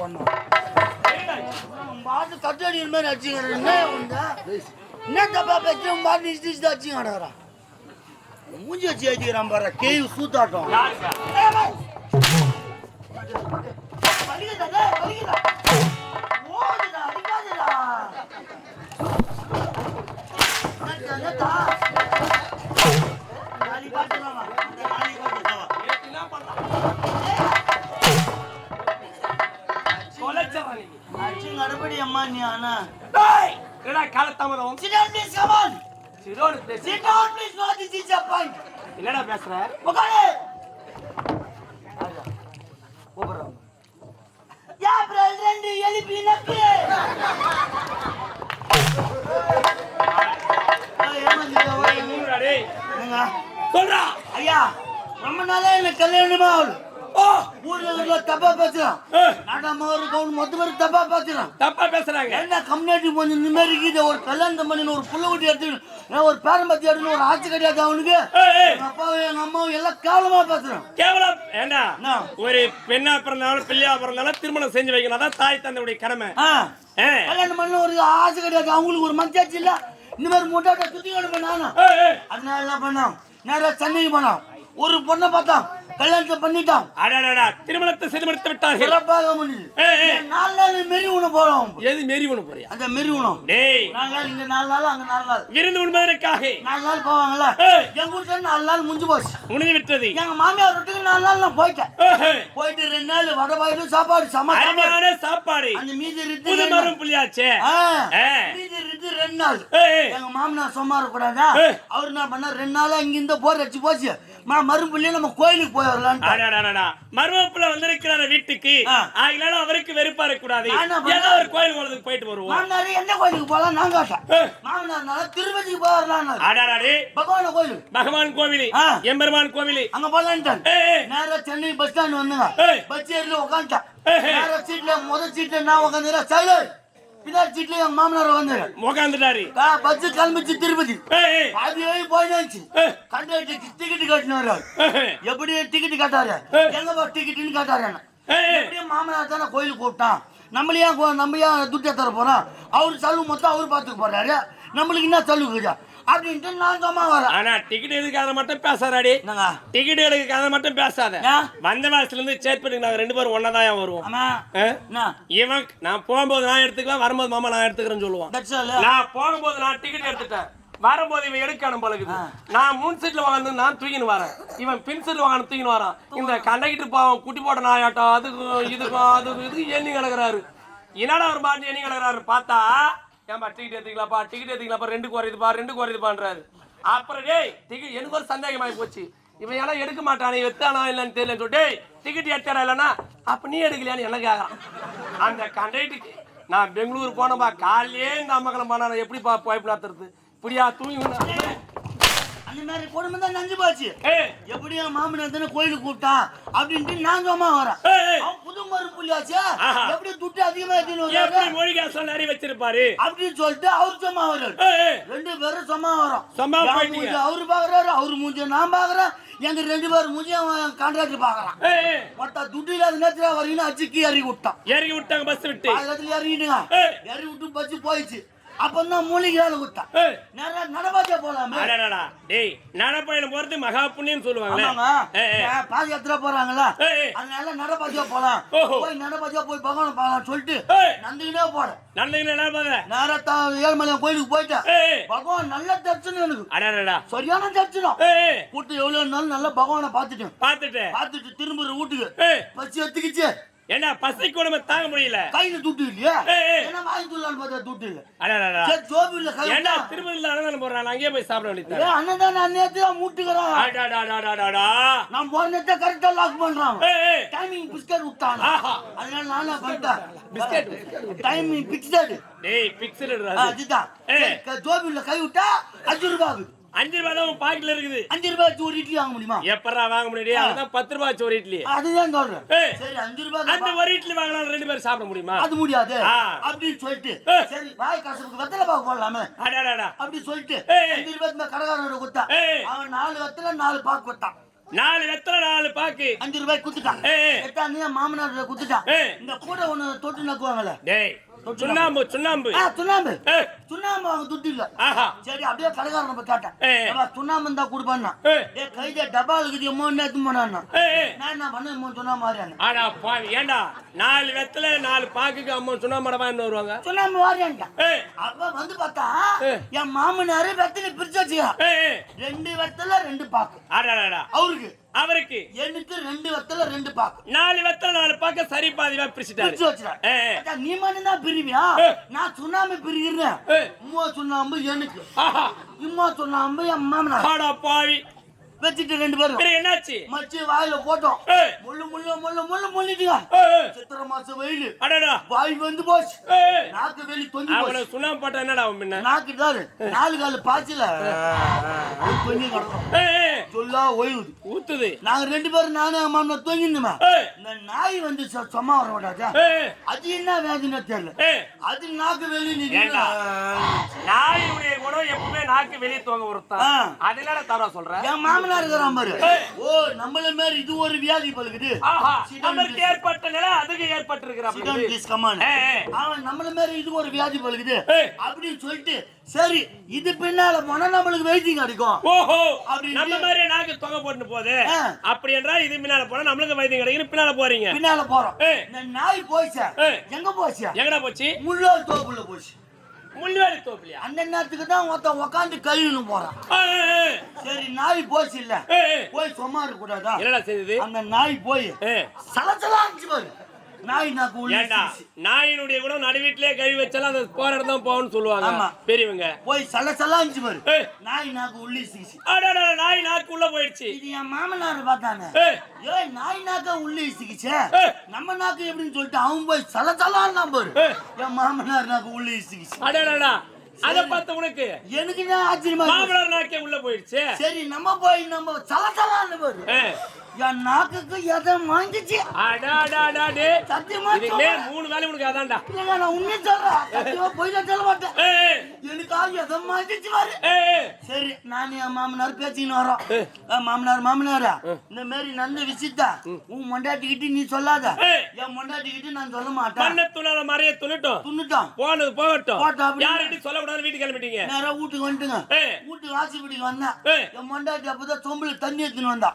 வெறிநாய்க்கு போடணும். பாட்டு தட்டு அடிக்கிற மாதிரி அடிச்சுக்கிறான். என்ன உண்டா? என்ன தப்பா பேசி உன் பாட்டு இஷ்ட இஷ்ட அடிச்சுங்க கிடக்குறான். மூஞ்சி வச்சு அடிக்கிறான் பாரு கேவ் சூத்தாட்டம் யாருக்கா வலிக்குதா, அம்மா நீ ஆனா. டேய் என்னடா காலத்தாமதம் Sit down, please, come on. சிரோடு பேசி Sit down, please, no, this is your point. என்னடா பேசுற உட்காரு. கூப்பிடுறோம். யா, மூடுடா டேய் என்னங்க? சொல்றா ஐயா ரொம்ப நாளா எனக்கு கல்யாணமா ஆகல. ஓ ஊர்ல இருக்கிற தப்பா பேசுறான். நாட்டாம ஒரு கவுன் மொத்த பேர் தப்பா பேசுறான். தப்பா பேசுறாங்க. என்ன கம்யூனிட்டி கொஞ்சம் இருக்குது? ஒரு கல்யாணம் பண்ணி ஒரு புள்ள குட்டி எடுத்துக்கணும் ஒரு பேரம்பத்தி எடுக்கணும் ஒரு ஆட்சி கிடையாது அவனுக்கு? எங்க அப்பாவும் எங்க அம்மாவும் எல்லாம் கேவலமா பேசுறான். கேவலம். ஏண்டா? ஒரு பெண்ணா பிறந்தாலும் பிள்ளையா பிறந்தாலும் திருமணம் செஞ்சு வைக்கணும். அதான் தாய் தந்தையுடைய கடமை. கல்யாணம் பண்ண ஒரு ஆசை கிடையாது. அவங்களுக்கு ஒரு மனசாட்சி இல்ல. இந்த மாதிரி முட்டாட்ட சுத்தி நானும். அதனால என்ன பண்ணோம்? நேரா சென்னைக்கு போனோம். ஒரு பொண்ணை பார்த்தோம் கல்யாணத்தை பண்ணிட்டோம் அடடடா திருமணத்தை செய்து முடித்து விட்டார்கள். சிறப்பாக ஏய், நாலு நாள் மெரி உணவு போறோம். எது மெரி ஒண்ணு போறியா? அந்த மெரி உணவு டேய். நாலு நாள் இங்க நாலு நாள் அங்க நாலு நாள். விருந்து உண்பதற்காக. நாலு நாள் போவாங்கல்ல. எங்க வீட்டுல நாலு நாள் முடிஞ்சு போச்சு. முடிந்து விட்டது. எங்க மாமியார் வீட்டுக்கு நாலு நாள் நான் போயிட்டேன். போயிட்டு ரெண்டு நாள் வடை பாயிட்டு சாப்பாடு சம சாப்பாடு. அந்த மீதி இருந்து புது. மரம் புள்ளியாச்சே. மீதி இருந்து ரெண்டு நாள். எங்க மாமனார் சும்மா இருக்கக்கூடாதா ஏய். அவர் என்ன பண்ணா ரெண்டு நாளா இங்க இந்த போர் அடிச்சு போச்சு. மா மறுபடியும் நம்ம கோயிலுக்கு போய் வரலான்னு. மருமப்புல வந்திருக்கிறார வீட்டுக்கு. ஆகினால அவருக்கு வெறுப்பா இருக்க கூடாது பண்ணேன்? ஏதோ ஒரு கோயில் குளத்துக்கு போயிட்டு வருவோம். மாமனார் எந்த கோயிலுக்கு போலாம் நான் கேட்டேன். மாமனார்னால திருப்பதிக்கு போய் வரலான்னு. அடடடே பகவான கோயில். பகவான் கோவிலு. எம்பெருமான் கோவிலு. அங்க போலான்ட்டான் நேரா சென்னை பஸ் ஸ்டாண்ட் வந்துங்க. பஸ் ஏறில உட்காந்துட்டேன். நேரா சீட்ல முதல் சீட்ல நான் உட்காந்துறேன் சைலர் பின்னாடி சீட்ல எங்க மாமனார் உட்காந்துறேன் உக்காந்துட்டாரு. பஸ் கிளம்பிச்சு திருப்பதி. வழி போயிடுச்சு கண்டக்டர் டிக்கெட் கட்டினாரு எப்படி டிக்கெட் கட்டாரு. எங்க டிக்கெட்னு கேட்டாரு. எப்படியும் மாமனார் தானே கோயிலுக்கு கூப்பிட்டான். நம்மள ஏன் கோ- நம்ம ஏன் துட்டை தர போறோம்? அவரு செலவு மொத்தம் அவரு பார்த்துக்க போறாரு. நம்மளுக்கு என்ன இருக்குதா அப்படின்ட்டு நான் சும்மா வரேன். ஆனா டிக்கெட் எடுக்காத மட்டும் பேசாதாடி. டிக்கெட் எடுக்காத மட்டும் பேசாத? வந்த மாசத்துல இருந்து சேட்பட்டுக்கு நாங்க ரெண்டு பேரும் ஒன்னா தான் வருவோம்? இவன் நான் போகும்போது நான் எடுத்துக்கலாம் வரும்போது மாமா நான் எடுத்துக்கிறேன்னு சொல்லுவான். நான் போகும்போது நான் டிக்கெட் எடுத்துட்டேன். வரும்போது இவன் எடுக்கணும் பழகுது நான் முன் சீட்ல வாங்க நான் தூக்கின்னு வரேன். இவன் பின் சீட்ல வாங்க தூக்கின்னு வரான். இந்த கண்டக்டர் பாவம் குட்டி போட்ட நாயாட்டம் அதுக்கும் இதுக்கும் அதுக்கும் இதுக்கும் எண்ணி கிடக்குறாரு. என்னடா ஒரு பாட்டு எண்ணி கிடக்குறாரு பார்த்தா ஏன்பா டிக்கெட் எடுத்துக்கலாப்பா டிக்கெட் எடுத்துக்கலாப்பா ரெண்டு குறையுதுப்பா ரெண்டு குறையுதுப்பான்றாரு. அப்புறம் டேய் டிக்கெட் எனக்கு ஒரு சந்தேகமாகி போச்சு. இவன் எல்லாம் எடுக்க மாட்டானே எத்தானா இல்லைன்னு தெரியல சொல்லி டேய் டிக்கெட் எடுத்தாரா இல்லைன்னா அப்ப நீ எடுக்கலையான்னு என்ன கேட்கறான் அந்த கண்டக்டருக்கு நான் பெங்களூர் போனப்பா காலையே இந்த அம்மக்கலம் போனா எப்படிப்பா போய் நடத்துறது இப்படியா தூங்கி அந்த மாதிரி கொடுமை தான் நஞ்சு போச்சு. ஏய், எப்படி என் மாமனார் தானே கோயிலுக்கு கூப்பிட்டான். அப்படின்ட்டு நான் சும்மா வரேன் புள்ளியாச்சே. எப்படி துட்டு அதிகமா எப்படி? மொழிகா அறி வச்சிருப்பாரு? அப்படின்னு சொல்லிட்டு அவர் சும்மா ஏய், ரெண்டு பேரும் சும்மா வரோம் சும்மா அவரு பாக்குறாரு அவரு மூஞ்சி நான் பாக்குறேன். எங்க ரெண்டு பேரும் மூஞ்சி அவன் கான்ட்ராக்டர் பாக்குறான். மொத்த துட்டு இல்லாத நேரத்துல வரீங்கன்னு அச்சுக்கு இறங்கி விட்டான். இறங்கி விட்டாங்க பஸ் விட்டு. அதுல இறங்கிட்டுங்க. இறங்கி விட்டு பச்சு போயிடுச்சு. அப்பந்தான் மூலிகையால ஏய், நேரா நடபாத்தே போலாமே. டேய் நடப்பயணம் போறது மகா புண்ணியம். ஏன் பாதி யாத்திரை போறாங்களா. அதனால நடபாத்தியா போலாம். போய் நடபாத்தியா போய் பகவான் பார்க்கலாம் சொல்லிட்டு. நந்திக்கிட்டே போறேன். நல்லதுன்னு என்ன பாத நேரா தான் ஏழுமலையான் கோயிலுக்கு போயிட்டேன். பகவான் நல்ல தரிசனம் எனக்கு. சரியான தரிசனம். கூட்டம் எவ்வளவு இருந்தாலும் நல்லா பகவானை பார்த்துட்டேன். பாத்துட்டு பார்த்துட்டு திரும்புற வீட்டுக்கு. பசி எடுத்துக்கிச்சு. என்ன பசி கொடுமை தாங்க முடியல? கையில துட்டு இல்லையா. என்ன வாங்கி துள்ளான்னு பார்த்தா துட்டு இல்ல. அடடடா சரி ஜோபி இல்ல கை ஏண்டா விட்டா. திருப்பதில அன்னதானம் போடுறான் அங்கேயே போய் சாப்பிட வேண்டியது ஏய், அண்ணன் நான் நேத்து தான் மூட்டுக்கிறேன் அடடடடடடா நான் போன நேரத்தை கரெக்டா லாக் பண்றான். டைமிங் பிஸ்கட் விட்டான். அதனால நானே பண்ணிட்டேன் பிஸ்கட் டைமிங் பிக்சடு டேய் பிக்சல் அதுதான் ஏய். சரி, க- விட்டா ஆகுது. அஞ்சு ரூபாய் தான் உன் பாக்கெட்ல இருக்குது. அஞ்சு ரூபாய் ஒரு இட்லி வாங்க முடியுமா? எப்படா வாங்க முடியும் அதுதான் பத்து ரூபாய் ஒரு இட்லி. அதுதான் சொல்றேன். சரி அஞ்சு ரூபாய் அந்த ஒரு இட்லி வாங்கினாலும் ரெண்டு பேரும் சாப்பிட முடியுமா? அது முடியாது. அப்படின்னு சொல்லிட்டு. சரி வாய் கசப்புக்கு வெத்தலை பாக்கு போடலாமே. அடடடா அப்படி சொல்லிட்டு. அஞ்சு ரூபாய் கடைக்காரனோட கொடுத்தா. அவன் நாலு வெத்தலை நாலு பாக்கு கொடுத்தான். நாலு வெத்தலை நாலு பாக்கு. அஞ்சு ரூபாய் குத்துட்டான் என் மாமனார் குத்துட்டான். இந்த கூட ஒண்ணு தொட்டு நக்குவாங்கல்ல. டேய். சுண்ணாம்பு சுண்ணாம்பு சுண்ணாம்பு சுண்ணாம்பு அவங்க துட்டு இல்ல சரி அப்படியே கடைக்காரன் போய் கேட்டேன். சுண்ணாம்பு இருந்தா கொடுப்பான்னா? கைத டப்பா இருக்குது மூணு எடுத்து போனான்னா? ஏய். நான் என்ன பண்ண சொன்னா மாதிரியான ஆடா பாவி ஏண்டா? நாலு வெத்தலை நாலு பாக்குக்கு அம்மா சுண்ணாம்பு என்ன வருவாங்க? சுண்ணாம்பு ஏய் அப்ப வந்து பார்த்தா. என் மாமனாரு வெத்தலை பிரிச்சு வச்சுக்கா. ஏய், ஏய். ரெண்டு வெத்தலை ரெண்டு பாக்கு. அவருக்கு. அவருக்கு எனக்கு ரெண்டு வெத்தலை ரெண்டு பாக்கு. நாலு வெத்தலை நாலு பாக்க சரி பாதிவா பிரிச்சுட்டாரு. பிரிச்சு நீ மட்டும் தான் பிரிவியா. நான் சுண்ணாம்பு பிரிக்கிறேன். உம்மா சுண்ணாம்பு எனக்கு. இம்மா சுண்ணாம்பு என் மாமனார். ஆடா பாவி வச்சுட்டு ரெண்டு பேரும். என்னாச்சு? மச்சி வாயில போட்டோம். முள்ளு முள்ளு முள்ளு முள்ளு முள்ளிட்டுங்க. சித்திரை மாசம் வெயில். வாய் வந்து போச்சு. நாக்கு வெளி தொங்கி போச்சு. சுண்ணாம்பு போட்டா என்னடா அவன் பின்ன? நாக்கு தாரு நாலு காலு பாய்ச்சல. தொங்கி கிடக்கும். சொல்லா ஓய்வுது. ஊத்துது. நாங்க ரெண்டு பேரும் நானே மாமனா தொங்கிருந்தோமே ஏய், இந்த நாய் வந்து சும்மா வர மாட்டாச்சா? அது என்ன வேதனை தெரியல. அது நாக்கு வெளியே ஏண்டா? நாயுடைய குணம் எப்பவுமே நாக்கு வெளியே தோங்க ஒருத்தான் ஆ. அது என்னடா தர சொல்ற? என் மாமனார் இருக்கிறான் பாரு. ஓ நம்மள மாதிரி இது ஒரு வியாதி பழுகுது please. ஏற்பட்ட நிலை அதுக்கு ஏற்பட்டிருக்கிற Sit down, please, come on. ஏய், ஏய். அவன் நம்மள மாதிரி இது ஒரு வியாதி பழுகுது. அப்படின்னு சொல்லிட்டு சரி இது பின்னால போனா நம்மளுக்கு வெயிட்டிங் அடிக்கும் ஓஹோ அப்படி நம்ம. மாதிரி நாக்கு தொங்க போட்டு போகுது. அப்படி என்றால் இது பின்னால போனா நம்மளுக்கு வைத்தியம் கிடைக்கும் பின்னால போறீங்க பின்னால போறோம் நாய் போயிச்சா. எங்க போச்சா எங்கடா போச்சு முள்ளோர் தோப்புல போச்சு முள்வேலி தோப்புலையா? அந்த நேரத்துக்கு தான் ஒருத்தன் உக்காந்து கழுவின்னு போறான். சரி நாய் போச்சு இல்ல. போய் சும்மா இருக்க கூடாதா? என்னடா செய்யுது அந்த நாய் போய் ஏய், சலசலா இருந்துச்சு பாரு. நாய். நாயினுடைய கூட நடு வீட்டிலே கழுவி வச்சாலும் அந்த போற இடம் போகணும்னு சொல்லுவாங்க. பெரியவங்க. போய் சலசலா இருந்துச்சு பாரு. ஏய். நாய் நாக்கு உள்ளி சிக்கிச்சு அடடா, நாய் நாக்கு உள்ள போயிடுச்சு. இது என் மாமனார் பார்த்தானே? ஏய், நாய் நாக்க உள்ளே சிக்கிச்சே ஏய். நம்ம நாக்கு எப்படின்னு சொல்லிட்டு அவன் போய் சலசலான்னு பாரு. ஏய். என் மாமனார் நாக்கு உள்ளே சிக்கிச்சு அடடா அத பார்த்த உனக்கு. எனக்கு தான் ஆச்சரியமா. மாமனார் நாக்கே உள்ள போயிடுச்சு. சரி நம்ம போய் நம்ம சலசலான்னு பாரு. ஏய், என் நாக்குக்கு எதை வாங்கிச்சு. சத்தியமா. மூணு வேலை உனக்கு அதான்டா. நான் சொல்றேன். சத்தியமா சொல்ல மாட்டேன். எதை வாங்கிச்சு பாரு. சரி நான் என் மாமனார் பேசிக்கின்னு வரோம் மாமனார் மாமனாரா இந்த மாதிரி நல்ல விஷயத்த உன் மொண்டாட்டிக்கிட்டு நீ சொல்லாத. என் மொண்டாட்டிக்கிட்டு நான் சொல்ல மாட்டேன். மண்ணை துணால மறைய துணிட்டும். துண்ணுட்டான் போனது போகட்டும். போட்டோம் சொல்லக்கூடாது வீட்டுக்கு கிளம்பிட்டீங்க? நேரா வீட்டுக்கு வந்துட்டுங்க. வீட்டுக்கு வாசிப்படிக்கு வந்தேன். என் மொண்டாட்டி அப்பதான் சொம்புல தண்ணி எடுத்துன்னு வந்தா.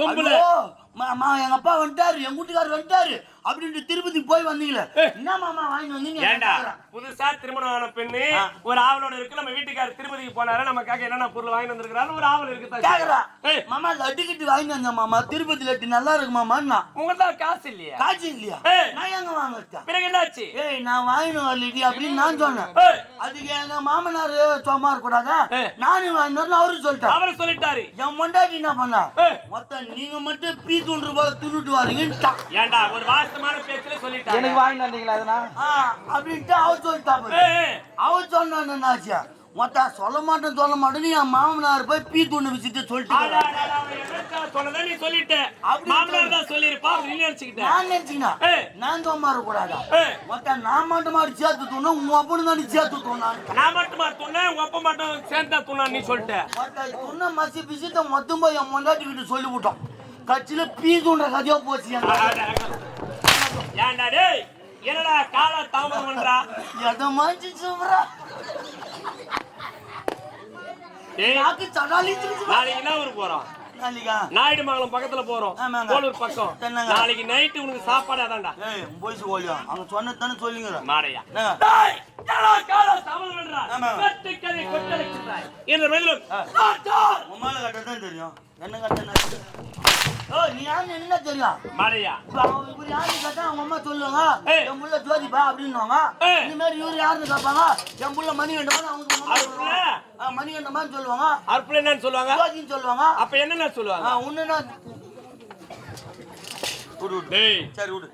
சொம்புல ஐயோ, மா- மா, எங்க அப்பா வந்துட்டாரு எங்க வீட்டுக்காரர் வந்துட்டாரு. அப்படின்ட்டு திருப்பதி போய் வந்தீங்களே. என்ன மாமா வாங்கிட்டு வந்தீங்க? ஏண்டா. புதுசா திருமணம் ஆன பெண்ணு. ஒரு ஆவலோட இருக்கு நம்ம வீட்டுக்காரர் திருப்பதிக்கு போனாரு நமக்காக என்னென்ன பொருள் வாங்கி வந்திருக்கிறாரு ஒரு ஆவல் இருக்கு கேக்குறா. மாமா லட்டு கிட்டு வாங்கிட்டு வந்தேன் மாமா. திருப்பதி லட்டு நல்லா இருக்கு மாமா உங்கள்ட்ட காசு இல்லையா? காய்ச்சி இல்லையா. நான் எங்க வாங்கிட்டேன் பிறகு என்னாச்சு? ஏய் நான் வாங்கினு வரலடி அப்படின்னு நான் சொன்னேன். அதுக்கு எங்க மாமனார் சும்மா இருக்கக்கூடாதா. நானும் வரல அவரு சொல்லிட்டான் அவரு சொல்லிட்டாரு. என் மொண்டாட்டி என்ன பண்ணா? மொத்தம் நீங்க மட்டும் பீ துண்டு போல துண்டுட்டு வரீங்கன்ட்டான் ஏண்டா ஒரு வாஸ்தமான பேச்சுல சொல்லிட்டாரு எனக்கு வாங்கிட்டு வந்தீங்களா அதனா ஆ, அப்படின்ட்டு அவர் சொல்லிட்டா பாரு. ஏய், ஏய், அவர் சொன்னாச்சு மொத்த சொல்ல மாட்டேன் சொல்ல மாட்டேன்னு என் மாமனார் போய் பீ துண்ணு வச்சுட்டு சொல்லிட்டு ஆடா, ஆடா, ஆடா, அவன் என்னக்கா சொன்னதை நீ சொல்லிட்ட. அப்படி மாமனார் தான் சொல்லியிருப்பா, நீ நினைச்சுக்கிட்ட. நான் நினைச்சீங்கன்னா ஏய். நான் தோமா இருக்கக்கூடாதா ஏய், மொத்த நான் மட்டும் மாதிரி சேர்த்து தூணும் உன் அப்பனு தான் நீ சேர்த்து தூணான் நான் மட்டுமா துண்ணேன், உங்க அப்பா மட்டும் சேர்ந்தா துண்ணா நீ சொல்லிட்ட. மொத்த துண்ண மசி பிசித்த மொத்தம் போய் என் முன்னாடி கிட்ட சொல்லி விட்டோம் கட்சியில பீ தூண்டுற கதையா போச்சு ஏன்டா டேய் என்னடா கால தாமதம் பண்றா? எதை மாஞ்சி சூப்பரா டேய் நாக்கு சடாலிச்சு நாளைக்கு என்ன ஊருக்கு போறோம்? நாளைக்கா நாயுடு மங்கலம் பக்கத்துல போறோம். கோலூர் பக்கம்? நாளைக்கு நைட்டு உனக்கு சாப்பாடு அதான்டா. போய் ஓலியா அவங்க சொன்னதானே சொல்லிங்கிற மாடையா என்ற மேலும். உன் மேல கட்டதான் தெரியும். என்ன கட்டணும் ஓ நீ யாருன்னு என்ன தெரியும்? மாடையா இவர் யாருன்னு கேட்டா அவங்க அம்மா சொல்லுவாங்க ஏய். என் புள்ள ஜோதிப்பா அப்படின்னுவாங்க. இந்த மாதிரி இவர் யாருன்னு கேட்பாங்க என் புள்ள மணி கண்டமா அவங்க மணி கண்டமான்னு சொல்லுவாங்க. அற்புதம் என்னன்னு சொல்லுவாங்க? ஜோதின்னு சொல்லுவாங்க. அப்ப என்னென்ன சொல்லுவாங்க? டேய் சரி விடு